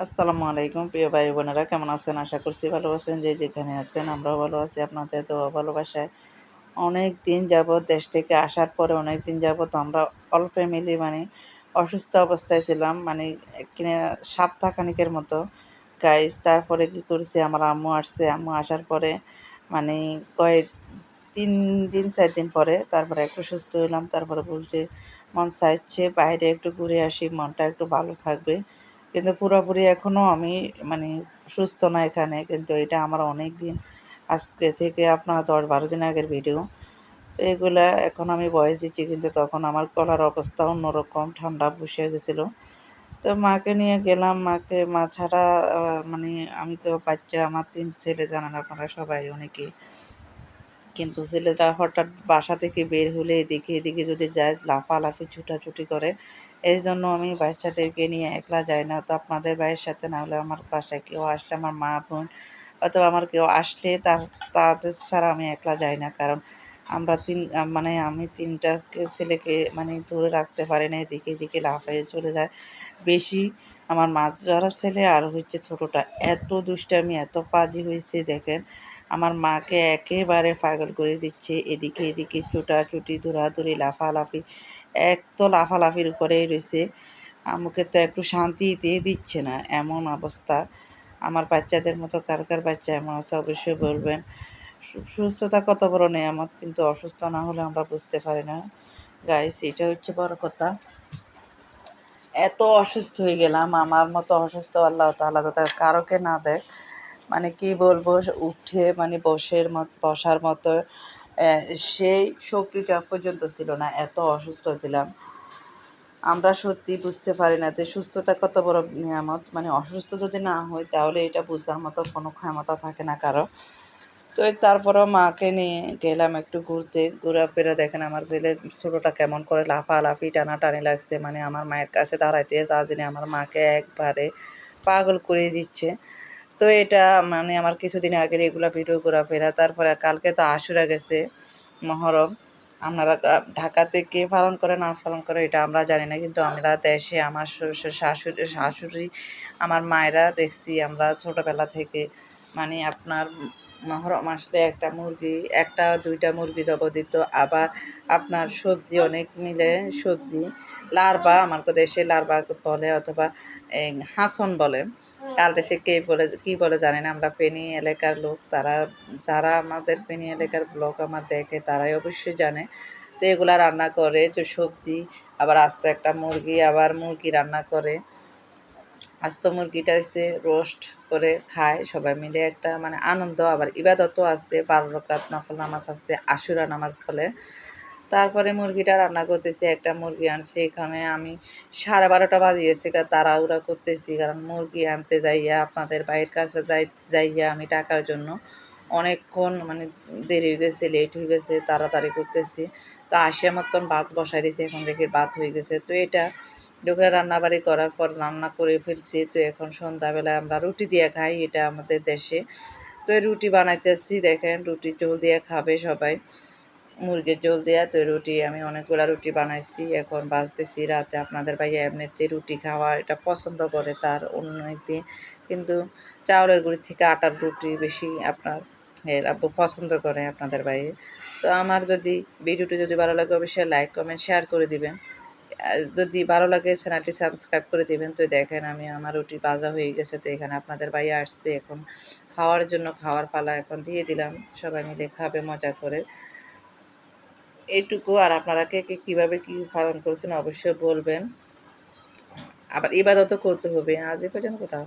আসসালামু আলাইকুম, প্রিয় ভাই বোনেরা কেমন আছেন? আশা করছি ভালো আছেন। যে যেখানে আছেন, আমরাও ভালো আছি। আপনাদের তো ভালোবাসায় অনেক দিন যাবৎ দেশ থেকে আসার পরে অনেক দিন যাবৎ আমরা অল ফ্যামিলি মানে অসুস্থ অবস্থায় ছিলাম। মানে কিনে সপ্তাহখানিকের মতো। গাইজ তারপরে কি করেছি? আমার আম্মু আসছে। আম্মু আসার পরে মানে কয়েক তিন দিন, চার দিন পরে তারপরে একটু সুস্থ হইলাম। তারপরে বলতে মন চাইছে বাইরে একটু ঘুরে আসি। মনটা একটু ভালো থাকবে। কিন্তু পুরোপুরি এখনও আমি মানে সুস্থ না এখানে, কিন্তু এটা আমার অনেক দিন আজকে থেকে আপনার দশ বারো দিন আগের ভিডিও তো এগুলা এখন আমি বয়স দিচ্ছি, কিন্তু তখন আমার গলার অবস্থা অন্যরকম, ঠান্ডা বসে গেছিল। তো মাকে নিয়ে গেলাম, মাকে, মা ছাড়া মানে আমি তো বাচ্চা, আমার তিন ছেলে জানান আপনারা সবাই অনেকে কিন্তু ছেলেটা হঠাৎ বাসা থেকে বের হলে এদিকে এদিকে যদি যায়, লাফালাফি ছুটাছুটি করে। এই জন্য আমি বাচ্চাদেরকে নিয়ে একলা যাই না। তো আপনাদের ভাইয়ের সাথে না হলে আমার বাসায় কেউ আসলে আমার মা বোন অথবা আমার কেউ আসলে তার, তাদের ছাড়া আমি একলা যাই না। কারণ আমরা তিন মানে আমি তিনটা ছেলেকে মানে ধরে রাখতে পারি না। এদিকে এদিকে লাফাইয়ে চলে যায়। বেশি আমার মাছ ধরার ছেলে আর হচ্ছে ছোটোটা। এত দুষ্টামি, এত পাজি হয়েছে, দেখেন। আমার মাকে একেবারে পাগল করে দিচ্ছে। এদিকে এদিকে ছুটাছুটি দৌড়াদৌড়ি লাফালাফি, এক তো লাফালাফির উপরেই রয়েছে। আমাকে তো একটু শান্তিতে দিচ্ছে না, এমন অবস্থা। আমার বাচ্চাদের মতো কার কার বাচ্চা এমন আছে অবশ্যই বলবেন। সুস্থতা কত বড় নেয়ামত, কিন্তু অসুস্থ না হলে আমরা বুঝতে পারি না। গাইস এটা হচ্ছে বড় কথা। এত অসুস্থ হয়ে গেলাম, আমার মতো অসুস্থ আল্লাহ তাল্লাহ কারোকে না দেয়। মানে কি বলব উঠে মানে বসের বসার মতো সেই শক্তিটা পর্যন্ত ছিল না, এত অসুস্থ ছিলাম। আমরা সত্যি বুঝতে পারি না যে সুস্থতা কত বড় নিয়ামত মানে অসুস্থ যদি না হয় তাহলে এটা বোঝার মতো কোনো ক্ষমতা থাকে না কারও। তো তারপরেও মাকে নিয়ে গেলাম একটু ঘুরতে, ঘোরাফেরা দেখেন আমার ছেলে, ছোটোটা কেমন করে লাফালাফি, টানাটানি লাগছে মানে আমার মায়ের কাছে দাঁড়াইতে জানি আমার মাকে একবারে পাগল করে দিচ্ছে। তো এটা মানে আমার কিছুদিন আগের এগুলো ভিডিও ঘোরাফেরা, তারপরে কালকে তো আশুরা গেছে, মহরম। আপনারা ঢাকাতে কে পালন করে, না পালন করে, এটা আমরা জানি না। কিন্তু আমরা দেশে, আমার শাশুড়ি শাশুড়ি, আমার মায়েরা দেখছি, আমরা ছোটোবেলা থেকে। মানে আপনার মহরম আসলে একটা মুরগি, একটা, দুইটা মুরগি জব দিত আবার আপনার সবজি অনেক মিলে সবজি। লারবা আমার দেশে লারবা বলে অথবা হাসন বলে। কার দেশে কে বলে, কি বলে জানি না। আমরা ফেনী এলাকার লোক, তারা, যারা আমাদের ফেনী এলাকার ব্লগ আমার দেখে, তারাই অবশ্যই জানে। তো এগুলা রান্না করে, যে সবজি, আবার আস্ত একটা মুরগি, আবার মুরগি রান্না করে। আস্ত মুরগিটা এসে রোস্ট করে খায় সবাই মিলে একটা মানে আনন্দ, আবার ইবাদতও আছে। বারো রকাত নফল নামাজ আছে, আশুরা নামাজ বলে। তারপরে মুরগিটা রান্না করতেছি, একটা মুরগি আনছি এখানে। আমি সাড়ে বারোটা বাজিয়েছি তাড়াহুড়া করতেছি, কারণ মুরগি আনতে যাইয়া, আপনাদের বাইরের কাছে যাই, যাইয়া আমি টাকার জন্য অনেকক্ষণ মানে দেরি হয়ে গেছে লেট হয়ে গেছে, তাড়াতাড়ি করতেছি। তো আসিয়া মতন ভাত বসাই দিয়েছি এখন দেখি ভাত হয়ে গেছে। তো এটা দুপুরে রান্নাবাড়ি করার পর রান্না করে ফেলছি। তো এখন সন্ধ্যাবেলায় আমরা রুটি দিয়ে খাই, এটা আমাদের দেশে। তো এই রুটি বানাইতেছি, দেখেন, রুটি চুল দিয়ে খাবে সবাই। মুরগির জল দেওয়া তো রুটি, আমি অনেকগুলো রুটি বানাইছি, এখন বাজতেছি রাতে। আপনাদের ভাই এমনিতে রুটি খাওয়া এটা পছন্দ করে তার অন্য একদিন। কিন্তু চাউলের গুঁড়ি থেকে আটার রুটি বেশি আপনার এর আব্বু পছন্দ করে আপনাদের বাইরে তো আমার যদি ভিডিওটি যদি ভালো লাগে অবশ্যই লাইক কমেন্ট শেয়ার করে দিবেন। যদি ভালো লাগে চ্যানেলটি সাবস্ক্রাইব করে দিবেন। তো দেখেন আমি আমার রুটি বাজা হয়ে গেছে, তো এখানে আপনাদের ভাইয়া আসছে। এখন খাওয়ার জন্য খাওয়ার পালা এখন দিয়ে দিলাম। সবাই মিলে খাবে মজা করে। এইটুকু আর আপনারা কে কে কীভাবে কী পালন করছেন অবশ্যই বলবেন। আবার ইবাদতও করতে হবে। আজ এ পর্যন্ত কোথাও